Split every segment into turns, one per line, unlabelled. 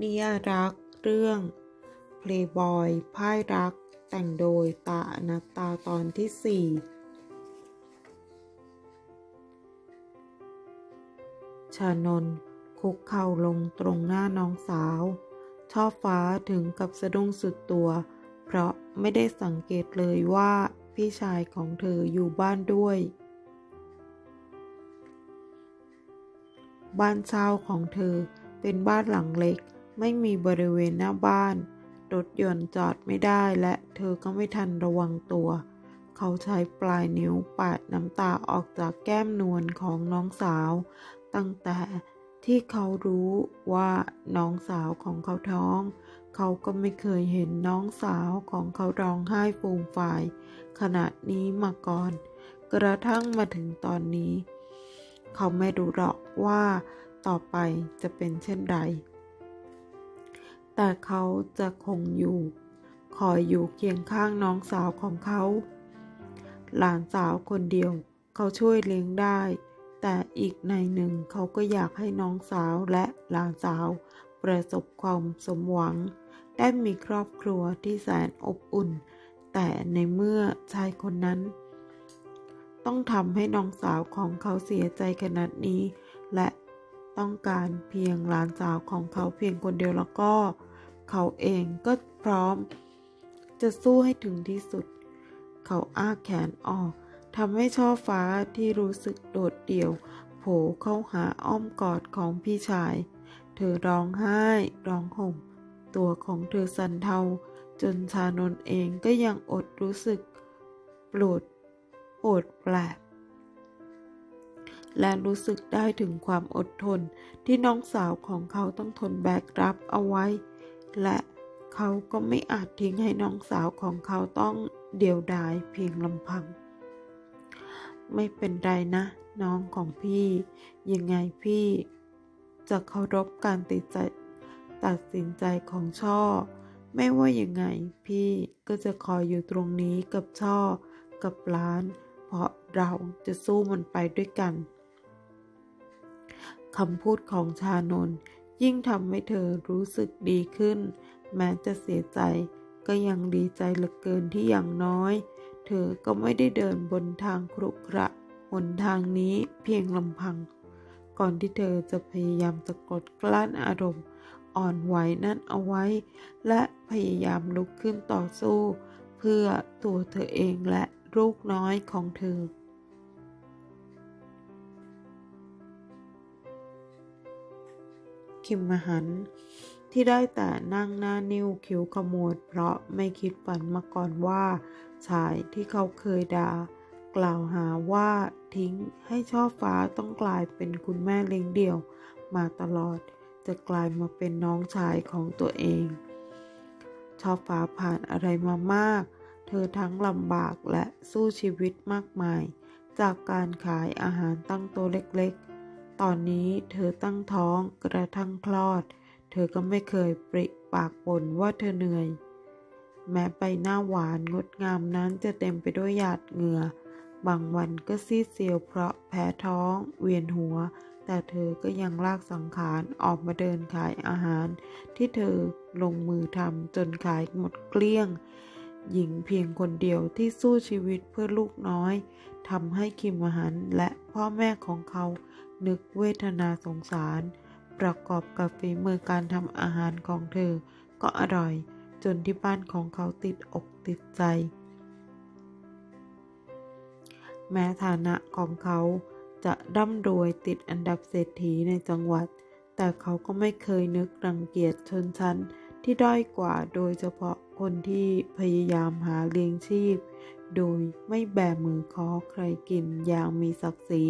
นิยรักเรื่อง Playboy พ่ายรัก แต่งโดยตาอนัตตาตอนที่สี่ชานนท์คุกเข่าลงตรงหน้าน้องสาวชอบฟ้าถึงกับสะดุ้งสุดตัว เพราะไม่ได้สังเกตเลยว่าพี่ชายของเธออยู่บ้านด้วย บ้านเช่าของเธอเป็นบ้านหลังเล็ก ไม่มีบริเวณหน้าบ้าน รถยนต์จอดไม่ได้และเธอก็ไม่ทันระวังตัว เขาใช้ปลายนิ้วปาดน้ำตาออกจากแก้มนวลของน้องสาว ตั้งแต่ที่เขารู้ว่าน้องสาวของเขาท้อง เขาก็ไม่เคยเห็นน้องสาวของเขาร้องไห้ฟูมฝ่าย ขนาดนี้มาก่อน กระทั่งมาถึงตอนนี้ เขาไม่รู้หรอกว่าต่อไปจะเป็นเช่นไร แต่เขาจะคงอยู่ คอยอยู่เคียงข้างน้องสาวของเขา หลานสาวคนเดียว เขาช่วยเลี้ยงได้ แต่อีกในหนึ่งเขาก็อยากให้น้องสาวและหลานสาว ประสบความสมหวัง ได้มีครอบครัวที่แสนอบอุ่น แต่ในเมื่อชายคนนั้น ต้องทำให้น้องสาวของเขาเสียใจขนาดนี้ และต้องการเพียงหลานสาวของเขาเพียงคนเดียวแล้วก็ เขาเองก็พร้อม จะสู้ให้ถึงที่สุด เขาอ้าแขนออกทำให้ช่อฟ้าที่รู้สึกโดดเดี่ยว โผล่เข้าหาอ้อมกอดของพี่ชาย เธอร้องไห้ ร้องห่ม ตัวของเธอสั่นเทา จนชานนเองก็ยังอดรู้สึกปวดปวดแปลกและรู้สึกได้ถึงความอดทนที่น้องสาวของเขาต้องทนแบกรับเอาไว้ และเขาก็ไม่อาจทิ้งให้น้องสาวของเขาต้องเดียวดายเพียงลำพัง ไม่เป็นไรนะ น้องของพี่ ยังไงพี่จะเคารพการติดใจตัดสินใจของช่อ ไม่ว่ายังไง พี่ก็จะคอยอยู่ตรงนี้กับช่อ กับร้าน เพราะเราจะสู้มันไปด้วยกันคำพูดของชานน ยิ่งทำให้เธอรู้สึกดีขึ้น แม้จะเสียใจก็ยังดีใจเหลือเกินที่อย่างน้อย เธอก็ไม่ได้เดินบนทางครุขระหนทางนี้เพียงลำพัง ก่อนที่เธอจะพยายามสะกดกลั้นอารมณ์ อ่อนไหวนั่นเอาไว้ และพยายามลุกขึ้นต่อสู้ เพื่อตัวเธอเองและลูกน้อยของเธอ คิมมหัน ที่ได้แต่นั่งหน้านิ้วคิ้วขมวด เพราะไม่คิดฝันมาก่อนว่าชายที่เขาเคยด่ากล่าวหาว่าทิ้งให้ช่อฟ้าต้องกลายเป็นคุณแม่เลี้ยงเดี่ยว มาตลอดจะกลายมาเป็นน้องชายของตัวเอง ช่อฟ้าผ่านอะไรมามาก เธอทั้งลำบากและสู้ชีวิตมากมาย จากการขายอาหารตั้งโตะเล็กๆ ตอนนี้เธอตั้งท้องกระทั่งคลอด เธอก็ไม่เคยปริปากบ่นว่าเธอเหนื่อย แม้ใบหน้าหวานงดงามนั้นจะเต็มไปด้วยหยาดเหงื่อ บางวันก็ซีดเซียวเพราะแพ้ท้อง เวียนหัว แต่เธอก็ยังลากสังขารออกมาเดินขายอาหาร ที่เธอลงมือทำจนขายหมดเกลี้ยง หญิงเพียงคนเดียวที่สู้ชีวิตเพื่อลูกน้อยทำให้คิมหันและพ่อแม่ของเขา นึกเวทนาสงสาร ประกอบกับฝีมือการทำอาหารของเธอ ก็อร่อย จนที่บ้านของเขาติดอกติดใจ แม้ฐานะของเขาจะร่ำรวยติดอันดับเศรษฐีในจังหวัด แต่เขาก็ไม่เคยนึกรังเกียจชนชั้นที่ด้อยกว่าโดยเฉพาะคนที่พยายามหาเลี้ยงชีพ โดยไม่แบมือขอใครกินอย่างมีศักดิ์ศรี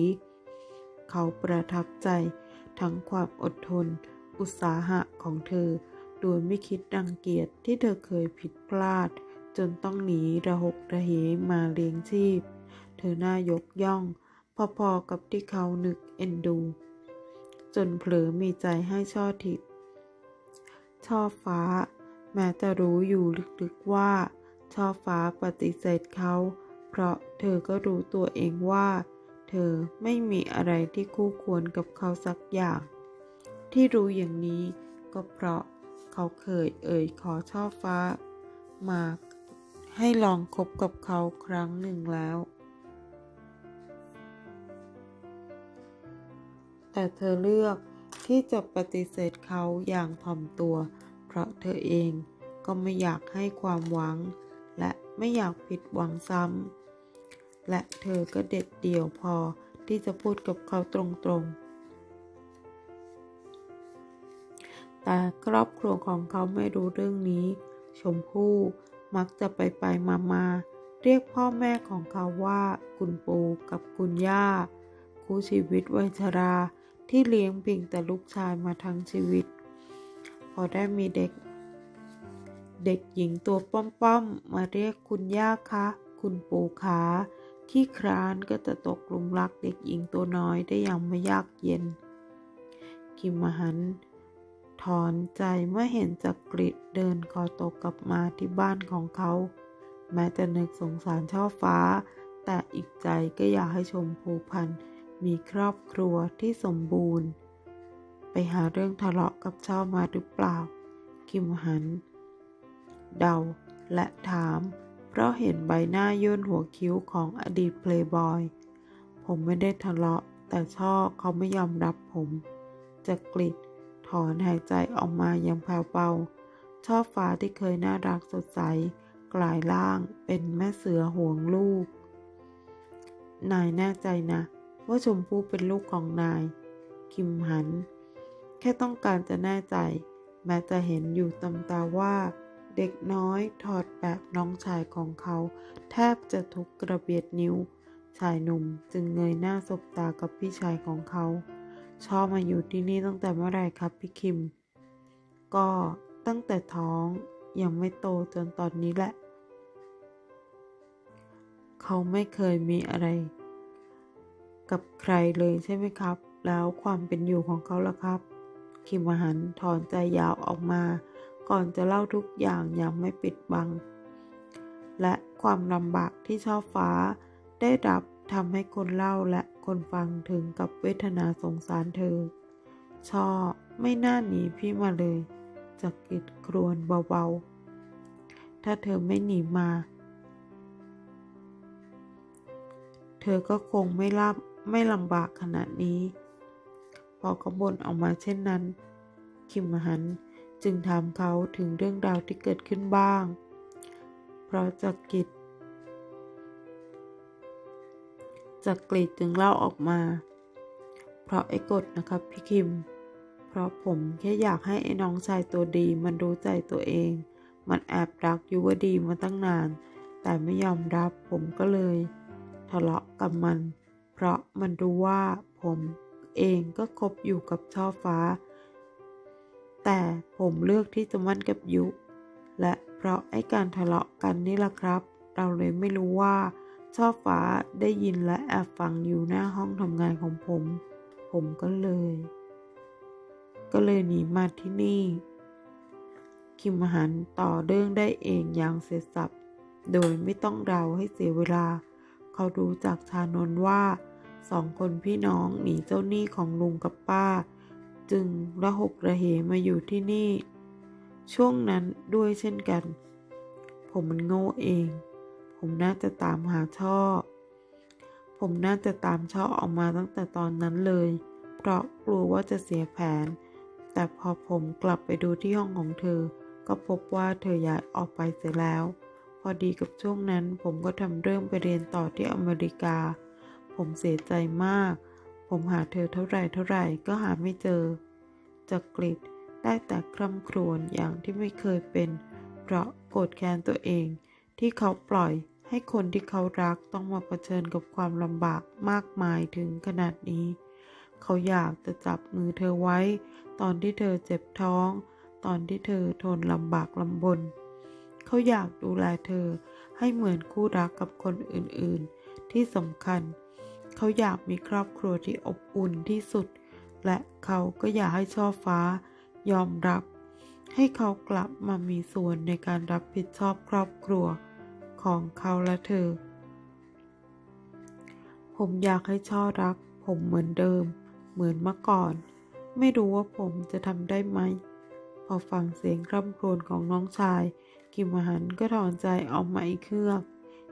เขาประทับใจ ทั้งความอดทน อุตสาหะของเธอ โดยไม่คิดรังเกียจที่เธอเคยผิดพลาด จนต้องหนีระหกระเหมาเลี้ยงชีพ เธอน่ายกย่อง พอๆกับที่เขานึกเอ็นดู จนเผลอมีใจให้ช่อทิพย์ช่อฟ้า แม้จะรู้อยู่ลึกๆว่าช่อฟ้าปฏิเสธเขา เพราะเธอก็รู้ตัวเองว่า เธอไม่มีอะไรที่คู่ควรกับเขาสักอย่าง ที่รู้อย่างนี้ก็เพราะเขาเคยเอ่ยขอช่อฟ้า มาให้ลองคบกับเขาครั้งหนึ่งแล้ว แต่เธอเลือกที่จะปฏิเสธเขาอย่างถ่อมตัว เพราะเธอเองก็ไม่อยากให้ความหวัง และไม่อยากผิดหวังซ้ำ และเธอก็เด็ดเดี่ยวพอที่จะพูดกับเขาตรงๆแต่ครอบครัวของเขาไม่รู้เรื่องนี้ ชมพู่มักจะไปไปมามาเรียกพ่อแม่ของเขาว่าคุณปู่กับคุณย่า คู่ชีวิตวัยชราที่เลี้ยงเพียงแต่ลูกชายมาทั้งชีวิต พอได้มีเด็ก เด็กหญิงตัวป้อมๆมาเรียกคุณย่าคะ คุณปู่ขา ขี้คร้านก็จะตกลุมรักเด็กหญิงตัวน้อยได้อย่างไม่ยากเย็นคิมหัน ถอนใจเมื่อเห็นจักริดเดินคอตกกลับมาที่บ้านของเขา แม้จะนึกสงสารช่อฟ้า แต่อีกใจก็อยากให้ชมพูพันธ์มีครอบครัวที่สมบูรณ์ ไปหาเรื่องทะเลาะกับช่อมาหรือเปล่า คิมหัน เดาและถาม เพราะเห็นใบหน้าย่นหัวคิ้วของอดีตเพลย์บอย ผมไม่ได้ทะเลาะ แต่ช่อเขาไม่ยอมรับผมจักริดถอนหายใจออกมาอย่างแผ่วเบาช่อฟ้าที่เคยน่ารักสดใส กลายร่างเป็นแม่เสือห่วงลูก นายแน่ใจนะ ว่าชมพู่เป็นลูกของนาย คิมหัน แค่ต้องการจะแน่ใจ แม้จะเห็นอยู่ตำตาว่า เด็กน้อยถอดแบบน้องชายของเขา แทบจะทุกกระเบียดนิ้ว ชายหนุ่มจึงเงยหน้าสบตากับพี่ชายของเขา ชอบมาอยู่ที่นี่ตั้งแต่เมื่อไรครับพี่คิม ก็ตั้งแต่ท้องยังไม่โตจนตอนนี้แหละ เขาไม่เคยมีอะไร กับใครเลยใช่ไหมครับ แล้วความเป็นอยู่ของเขาล่ะครับ คิมหันถอนใจยาวออกมา ก่อนจะเล่าทุกอย่างอย่างไม่ปิดบัง และความลำบากที่ช่อฟ้าได้รับทำให้คนเล่าและคนฟังถึงกับเวทนาสงสารเธอ ช่อไม่น่าหนีพี่มาเลยจักกิดครวนเบาๆ ถ้าเธอไม่หนีมา เธอก็คงไม่รับไม่ลำบากขนาดนี้ พอเขาบ่นออกมาเช่นนั้น คิมหัน จึงถามเขาถึงเรื่องราวที่เกิดขึ้นบ้าง เพราะจักกิดจักกรีดจึงเล่าออกมา เพราะไอ้กฎนะครับพี่คิม เพราะผมแค่อยากให้ไอ้น้องชายตัวดีมันรู้ใจตัวเอง มันแอบรักยุวดีมาตั้งนาน แต่ไม่ยอมรับผมก็เลย ทะเลาะกับมัน เพราะมันรู้ว่าผมเองก็คบอยู่กับช่อฟ้า แต่ผมเลือกที่จะมั่นกับยุ และเพราะไอ้การทะเลาะกันนี่แหละครับ เราเลยไม่รู้ว่าช่อฟ้าได้ยินและแอบฟังอยู่หน้าห้องทำงานของผม ผมก็เลย ก็เลยหนีมาที่นี่ คิมหันต่อเรื่องได้เองอย่างเสร็จสับ โดยไม่ต้องเดาให้เสียเวลา เขารู้จากชานนว่าสองคนพี่น้องหนีเจ้าหนี้ของลุงกับป้า จึงระหกระเหมาอยู่ที่นี่ ช่วงนั้นด้วยเช่นกัน ผมมันโง่เอง ผมน่าจะตามหาช่อ ผมน่าจะตามช่อออกมาตั้งแต่ตอนนั้นเลย เพราะกลัวว่าจะเสียแผน แต่พอผมกลับไปดูที่ห้องของเธอ ก็พบว่าเธอย้ายออกไปเสียแล้ว พอดีกับช่วงนั้นผมก็ทำเรื่องไปเรียนต่อที่อเมริกา ผมเสียใจมาก ผมหาเธอเท่าไหร่เท่าไหร่ก็หาไม่เจอจักกริดได้แต่คร่ำครวญอย่างที่ไม่เคยเป็น เพราะโกรธแค้นตัวเองที่เขาปล่อยให้คนที่เขารักต้องมาเผชิญกับความลำบากมากมายถึงขนาดนี้ เขาอยากจะจับมือเธอไว้ ตอนที่เธอเจ็บท้อง ตอนที่เธอทนลำบากลำบน เขาอยากดูแลเธอให้เหมือนคู่รักกับคนอื่นๆ ที่สำคัญเเขาอยากมีครอบครัวที่อบอุ่นที่สุด และเขาก็อยากให้ช่อฟ้ายอมรับ ให้เขากลับมามีส่วนในการรับผิดชอบครอบครัวของเขาและเธอ ผมอยากให้ช่อรัก ผมเหมือนเดิม เหมือนเมื่อก่อน ไม่รู้ว่าผมจะทำได้ไหม พอฟังเสียงร่ำครวญของน้องชาย กิมหันก็ถอนใจออกมาอีกเครือก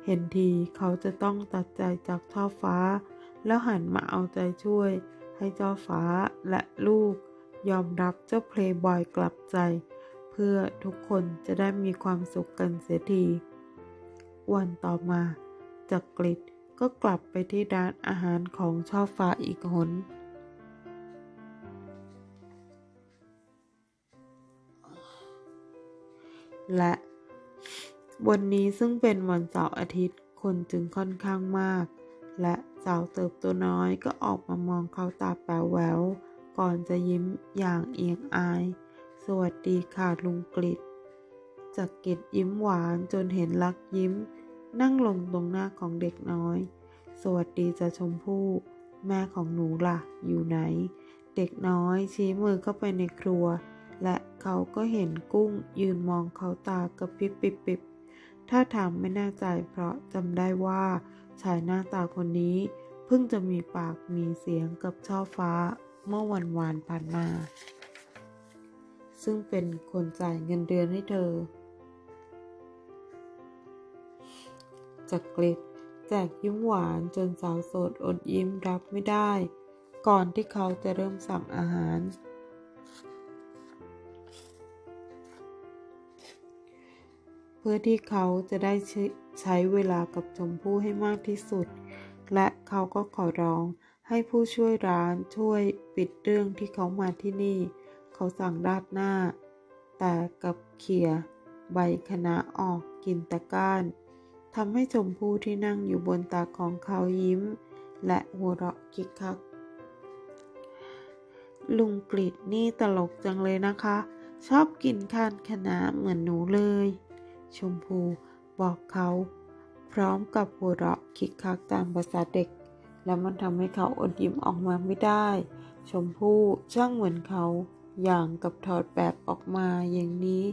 เห็นทีเขาจะต้องตัดใจจากช่อฟ้า แล้วหันมาเอาใจช่วย ให้เจ้าฟ้าและลูก ยอมรับเจ้าเพลย์บอยกลับใจ เพื่อทุกคนจะได้มีความสุขกันเสียที วันต่อมาจักกริดก็กลับไปที่ร้านอาหารของช่อฟ้าอีกหนและวันนี้ซึ่งเป็นวันเสาร์อาทิตย์คนจึงค่อนข้างมาก และสาวเติบตัวน้อยก็ออกมามองเขาตาแป๋วแวว ก่อนจะยิ้มอย่างเอียงอาย สวัสดีค่ะลุงกฤษจักกิดยิ้มหวานจนเห็นลักยิ้ม นั่งลงตรงหน้าของเด็กน้อย สวัสดีจะชมพู่ แม่ของหนูล่ะ อยู่ไหน เด็กน้อยชี้มือเข้าไปในครัว และเขาก็เห็นกุ้งยืนมองเขาตากระพริบปิบปิบถ้าถามไม่แน่ใจเพราะจำได้ว่า ชายหน้าตาคนนี้เพิ่งจะมีปากมีเสียงกับช่อฟ้าเมื่อวันวานผ่านมา ซึ่งเป็นคนจ่ายเงินเดือนให้เธอจากกลิดแจกยิ้มหวานจนสาวโสดอดยิ้มรับไม่ได้ ก่อนที่เขาจะเริ่มสั่งอาหาร เพื่อที่เขาจะได้ใช้เวลากับชมพู่ให้มากที่สุด และเขาก็ขอร้องให้ผู้ช่วยร้านช่วยปิดเรื่องที่เขามาที่นี่ เขาสั่งราดหน้า แต่กับเขี่ยใบคณะออกกินต่ก้านทำให้ชมพู่ที่นั่งอยู่บนตาของเขายิ้ม และหัวเราะคิกคัก ลุงกรีดนี่ตลกจังเลยนะคะ ชอบกินข้านคณะเหมือนหนูเลย ชมพูบอกเขา พร้อมกับหัวเราะคิกคักตามภาษาเด็ก แล้วมันทำให้เขาอดยิ้มออกมาไม่ได้ ชมพู่ช่างเหมือนเขา อย่างกับถอดแบบออกมาอย่างนี้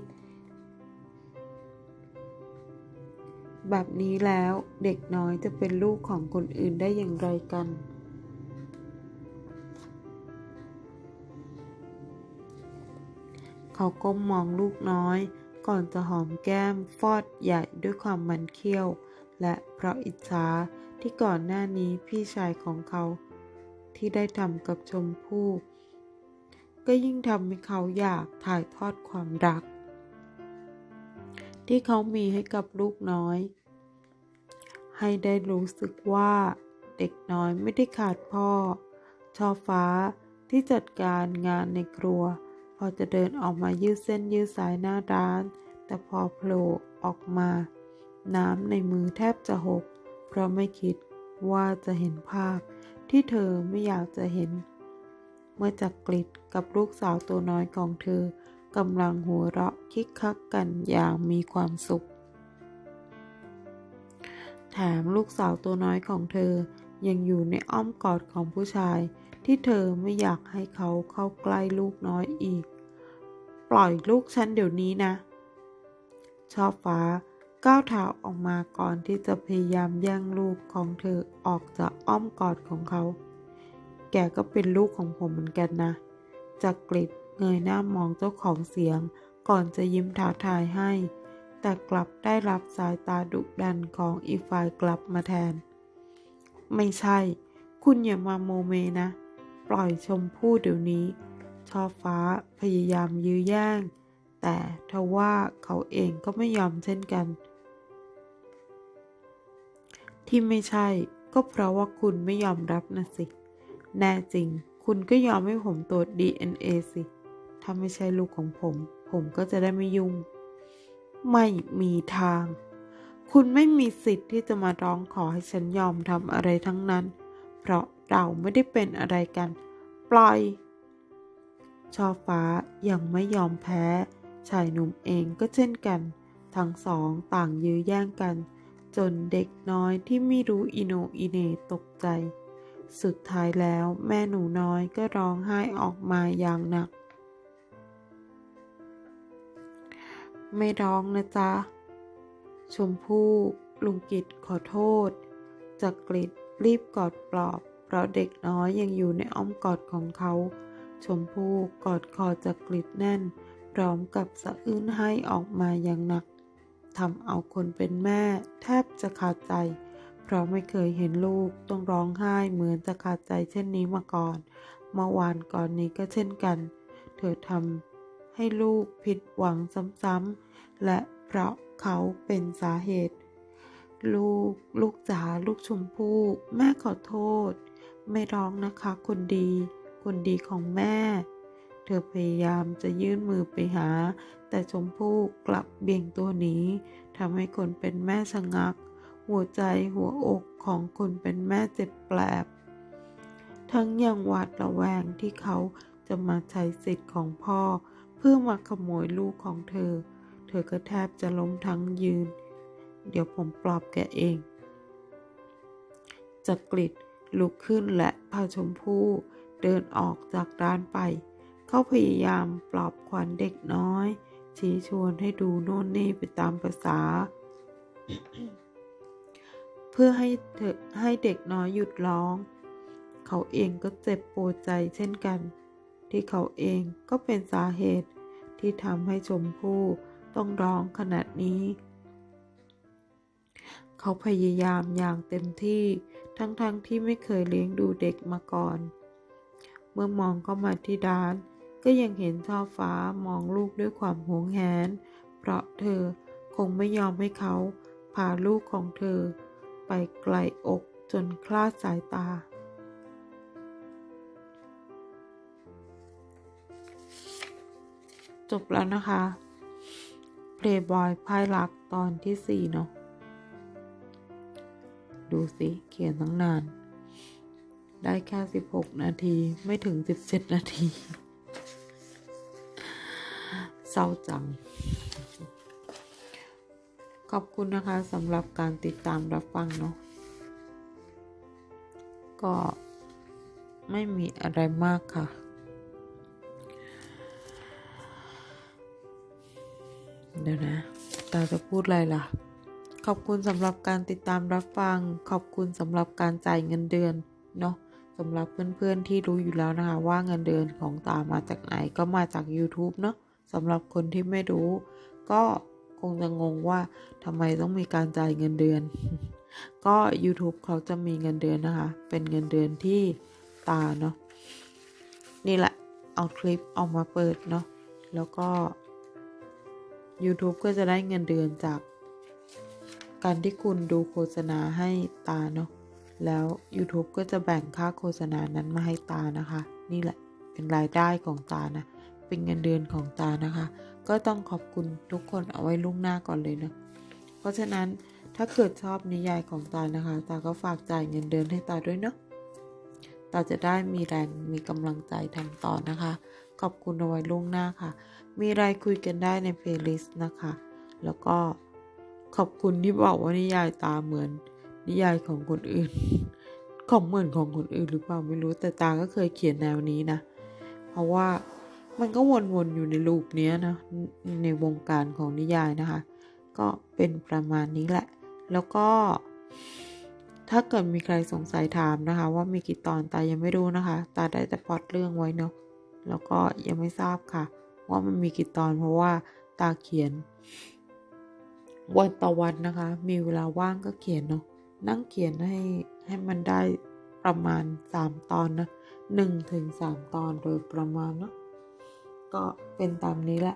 แบบนี้แล้วเด็กน้อยจะเป็นลูกของคนอื่นได้อย่างไรกันเขาก้มมองลูกน้อย ก่อนจะหอมแก้มฟอดใหญ่ด้วยความมันเคี้ยว และเพราะอิจฉาที่ก่อนหน้านี้พี่ชายของเขา ที่ได้ทำกับชมพู่ก็ยิ่งทำให้เขาอยากถ่ายทอดความรัก ที่เขามีให้กับลูกน้อย ให้ได้รู้สึกว่าเด็กน้อยไม่ได้ขาดพ่อ ชอฟ้าที่จัดการงานในครัว พอจะเดินออกมายืดเส้นยืดสายหน้าร้าน แต่พอโผล่ออกมา น้ำในมือแทบจะหก เพราะไม่คิดว่าจะเห็นภาพ ที่เธอไม่อยากจะเห็น เมื่อจักกริดกับลูกสาวตัวน้อยของเธอกำลังหัวเราะคิกคักกันอย่างมีความสุข แถมลูกสาวตัวน้อยของเธอยังอยู่ในอ้อมกอดของผู้ชาย ที่เธอไม่อยากให้เขาเข้าใกล้ลูกน้อยอีก ปล่อยลูกฉันเดี๋ยวนี้นะ ชอบฟ้าก้าวเท้าออกมาก่อนที่จะพยายามแย่งลูกของเธอออกจากอ้อมกอดของเขา แกก็เป็นลูกของผมเหมือนกันนะจากกริดเงยหน้ามองเจ้าของเสียง ก่อนจะยิ้มท้าทายให้ แต่กลับได้รับสายตาดุดันของอีกฝ่ายกลับมาแทน ไม่ใช่ คุณอย่ามาโมเมนะ ปล่อยชมพู่เดี๋ยวนี้ ช่อฟ้าพยายามยื้อแย่ง แต่ทว่าเขาเองก็ไม่ยอมเช่นกัน ที่ไม่ใช่ก็เพราะว่าคุณไม่ยอมรับนะสิ แน่จริง คุณก็ยอมให้ผมตรวจ DNA สิ ถ้าไม่ใช่ลูกของผม ผมก็จะได้ไม่ยุ่ง ไม่มีทาง คุณไม่มีสิทธิ์ที่จะมาร้องขอให้ฉันยอมทำอะไรทั้งนั้น เพราะ เราไม่ได้เป็นอะไรกัน ปล่อย ชอฟ้ายังไม่ยอมแพ้ ชายหนุ่มเองก็เช่นกัน ทั้งสองต่างยื้อแย่งกัน จนเด็กน้อยที่ไม่รู้อิโนอิเนตกใจ สุดท้ายแล้วแม่หนูน้อยก็ร้องไห้ออกมาอย่างหนัก ไม่ร้องนะจ๊ะ ชมพู่ลุงกิจขอโทษจักกริดรีบกอดปลอบ เพราะเด็กน้อยยังอยู่ในอ้อมกอดของเขา ชมพู่กอดคอจักกริดแน่น พร้อมกับสะอื้นให้ออกมาอย่างหนักทำเอาคนเป็นแม่แทบจะขาดใจ เพราะไม่เคยเห็นลูกต้องร้องไห้เหมือนจะขาดใจเช่นนี้มาก่อนเมื่อวานก่อนนี้ก็เช่นกัน เธอทำให้ลูกผิดหวังซ้ำๆและเพราะเขาเป็นสาเหตุ ลูก ลูกจ๋าลูกชมพู่ แม่ขอโทษ ไม่ร้องนะคะคนดี คนดีของแม่ เธอพยายามจะยื่นมือไปหา แต่ชมพู่กลับเบี่ยงตัวหนีทำให้คนเป็นแม่ชะงัก หัวใจหัวอกของคนเป็นแม่เจ็บแปลบ ทั้งยังหวาดระแวงที่เขาจะมาใช้สิทธิ์ของพ่อ เพื่อมาขโมยลูกของเธอ เธอก็แทบจะล้มทั้งยืน เดี๋ยวผมปลอบแกเองจักริด ลุกขึ้นและพาชมพู่เดินออกจากร้านไป เขาพยายามปลอบขวัญเด็กน้อย ชี้ชวนให้ดูโน่นนี่ไปตามภาษา เพื่อให้เธอให้เด็กน้อยหยุดร้อง เขาเองก็เจ็บปวดใจเช่นกัน ที่เขาเองก็เป็นสาเหตุที่ทำให้ชมพู่ต้องร้องขนาดนี้ เขาพยายามอย่างเต็มที่ ทั้งๆทที่ไม่เคยเลี้ยงดูเด็กมาก่อน เมื่อมองเข้ามาที่ร้าน ก็ยังเห็นช่อฟ้ามองลูกด้วยความหวงแหน เพราะเธอคงไม่ยอมให้เขาพาลูกของเธอ ไปไกลอกจนคลาดสายตา จบแล้วนะคะ Playboy พายรักตอนที่สี่เนาะ ดูสิเขียนตั้งนาน ได้แค่16นาทีไม่ถึง17นาทีเศร้าจัง ขอบคุณนะคะสำหรับการติดตามรับฟังเนาะก็ไม่มีอะไรมากค่ะ เดี๋ยวนะ ตาจะพูดอะไรล่ะ ขอบคุณสำหรับการติดตามรับฟัง ขอบคุณสำหรับการจ่ายเงินเดือนเนาะสำหรับเพื่อนๆที่รู้อยู่แล้วนะคะ ว่าเงินเดือนของตามาจากไหนก็มาจาก YouTube เนาะสำหรับคนที่ไม่รู้ ก็คงจะงงว่าทำไมต้องมีการจ่ายเงินเดือน ก็ YouTube เขาจะมีเงินเดือนนะคะ เป็นเงินเดือนที่ตาเนาะนี่แหละเอาคลิปออกมาเปิดเนาะแล้วก็ YouTube ก็จะได้เงินเดือนจาก การที่คุณดูโฆษณาให้ตาเนาะแล้ว YouTube ก็จะแบ่งค่าโฆษณานั้นมาให้ตานะคะ นี่แหละเป็นรายได้ของตานะ เป็นเงินเดือนของตานะคะ ก็ต้องขอบคุณทุกคนเอาไว้ล่วงหน้าก่อนเลยนะเพราะฉะนั้นถ้าเกิดชอบนิยายของตานะคะ ตาก็ฝากจ่ายเงินเดือนให้ตาด้วยเนาะตาจะได้มีแรงมีกำลังใจทำต่อนะคะ ขอบคุณเอาไว้ล่วงหน้าค่ะ มีอะไรคุยกันได้ในเพลย์ลิสต์นะคะ แล้วก็ ขอบคุณที่บอกว่านิยายตาเหมือน นิยายของคนอื่น ของเหมือนของคนอื่นหรือเปล่าไม่รู้แต่ตาก็เคยเขียนแนวนี้นะ เพราะว่ามันก็วนๆอยู่ในลูปเนี้ยนะในวงการของนิยายนะคะ ก็เป็นประมาณนี้แหละ แล้วก็ถ้าเกิดมีใครสงสัยถามนะคะ ว่ามีกี่ตอนตายังไม่รู้นะคะ ตาได้แต่พอดเรื่องไว้เนาะแล้วก็ยังไม่ทราบค่ะ ว่ามันมีกี่ตอนเพราะว่าตาเขียน วันต่อวันนะคะ มีเวลาว่างก็เขียนเนาะนั่งเขียนให้ให้มันได้ประมาณ 3 ตอนนะหนึ่งถึงสามตอนโดยประมาณเนาะก็เป็นตามนี้แหละ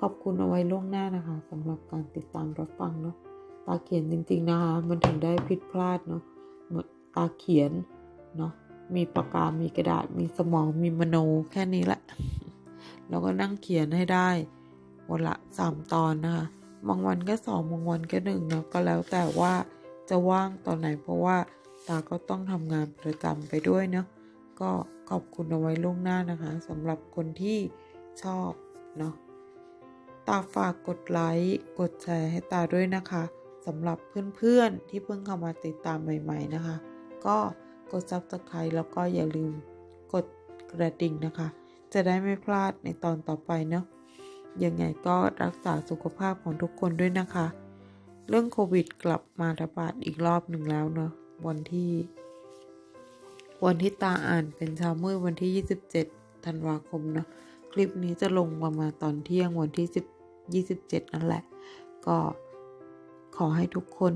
ขอบคุณเอาไว้ล่วงหน้านะคะสำหรับการติดตามรับฟังเนาะตาเขียนจริงๆนะคะ มันถึงได้ผิดพลาดเนาะตาเขียนเนาะมีปากกา มีกระดาษ มีสมอง มีมโนแค่นี้แหละ แล้วก็นั่งเขียนให้ได้วันละสามตอนนะคะ บางวันก็สองบางวันก็หนึ่งเนาะก็แล้วแต่ว่าจะว่างตอนไหนเพราะว่าตาก็ต้องทำงานประจำไปด้วยเนาะก็ขอบคุณเอาไว้ล่วงหน้านะคะสำหรับคนที่ชอบเนาะตาฝากกดไลค์กดแชร์ให้ตาด้วยนะคะสำหรับเพื่อนๆที่เพิ่งเข้ามาติดตามใหม่ ๆนะคะ ก็กดซับสไครต์แล้วก็อย่าลืมกดกระดิ่งนะคะ จะได้ไม่พลาดในตอนต่อไปเนาะ ยังไงก็รักษาสุขภาพของทุกคนด้วยนะคะ เรื่องโควิดกลับมาระบาดอีกรอบหนึ่งแล้วเนาะวันที่ วันที่ตาอ่านเป็นเช้ามืดวันที่ 27 ธันวาคมเนาะคลิปนี้จะลงประมาณตอนเที่ยงวันที่ 10 27 นั่นแหละ ก็ขอให้ทุกคน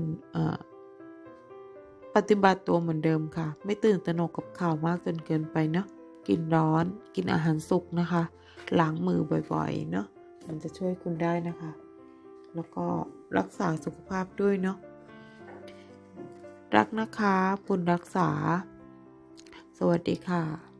ปฏิบัติตัวเหมือนเดิมค่ะ ไม่ตื่นตระหนกกับข่าวมากจนเกินไปเนาะกินร้อน กินอาหารสุกนะคะ ล้างมือบ่อยๆ เนาะ มันจะช่วยคุณได้นะคะ แล้วก็รักษาสุขภาพด้วยเนาะรักนะคะคุณรักษา สวัสดีค่ะ